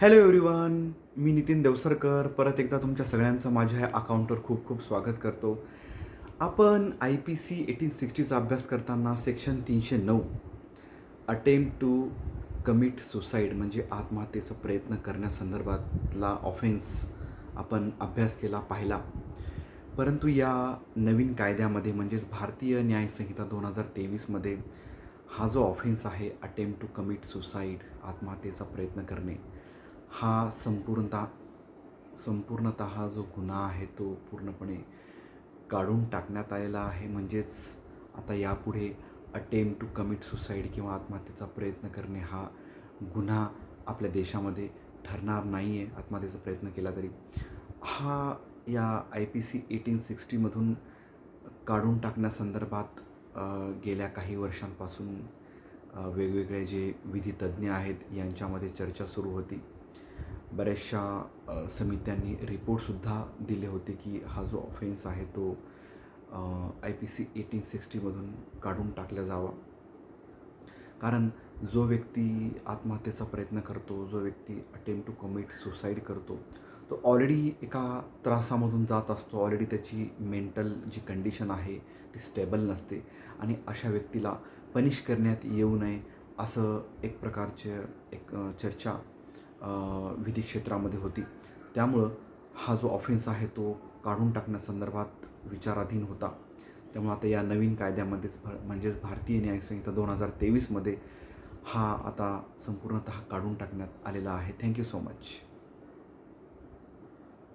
Hello everyone मी नितीन देवसरकर. परत एकदा तुमच्या सगळ्यांचं माझ्या ह्या अकाउंटवर खूप खूप स्वागत करतो. आपण आय पी सी एटीन सिक्स्टीचा अभ्यास करताना सेक्शन तीनशे नऊ अटेम्प्ट टू कमिट सुसाईड म्हणजे आत्महत्येचा प्रयत्न करण्यासंदर्भातला ऑफेन्स आपण अभ्यास केला पाहिला. परंतु या नवीन कायद्यामध्ये म्हणजेच भारतीय न्यायसंहिता दोन हजार तेवीसमध्ये हा जो ऑफेन्स आहे अटेम्प्ट टू कमिट सुसाईड आत्महत्येचा प्रयत्न करणे हा संपूर्णतः संपूर्णतः जो गुन्हा आहे तो पूर्णपणे काढून टाकण्यात आलेला आहे. म्हणजेच आता यापुढे अटेम्प्ट टू कमिट सुसाईड किंवा आत्महत्येचा प्रयत्न करणे हा गुन्हा आपल्या देशामध्ये ठरणार नाही आहे आत्महत्येचा प्रयत्न केला तरी. हा या आय पी सी एटीन सिक्स्टीमधून काढून टाकण्यासंदर्भात गेल्या काही वर्षांपासून वेगवेगळे जे विधितज्ञ आहेत यांच्यामध्ये चर्चा सुरू होती. बऱ्याचशा समित्यांनी रिपोर्टसुद्धा दिले होते की हा जो ऑफेन्स आहे तो आय पी सी एटीन सिक्स्टीमधून काढून टाकला जावा. कारण जो व्यक्ती आत्महत्येचा प्रयत्न करतो जो व्यक्ती अटेम्प्ट टू कमिट सुसाईड करतो तो ऑलरेडी एका त्रासामधून जात असतो. ऑलरेडी त्याची मेंटल जी कंडिशन आहे ती स्टेबल नसते. आणि अशा व्यक्तीला पनिश करण्यात येऊ नये असं एक प्रकारचे एक चर्चा विधी क्षेत्रामध्ये होती. त्यामुळं हा जो ऑफेन्स आहे तो काढून टाकण्यासंदर्भात विचाराधीन होता. त्यामुळे आता या नवीन कायद्यामध्येच भ म्हणजेच भारतीय न्यायसंहिता दोन हजार तेवीसमध्ये हा आता संपूर्णतः काढून टाकण्यात आलेला आहे. Thank you so much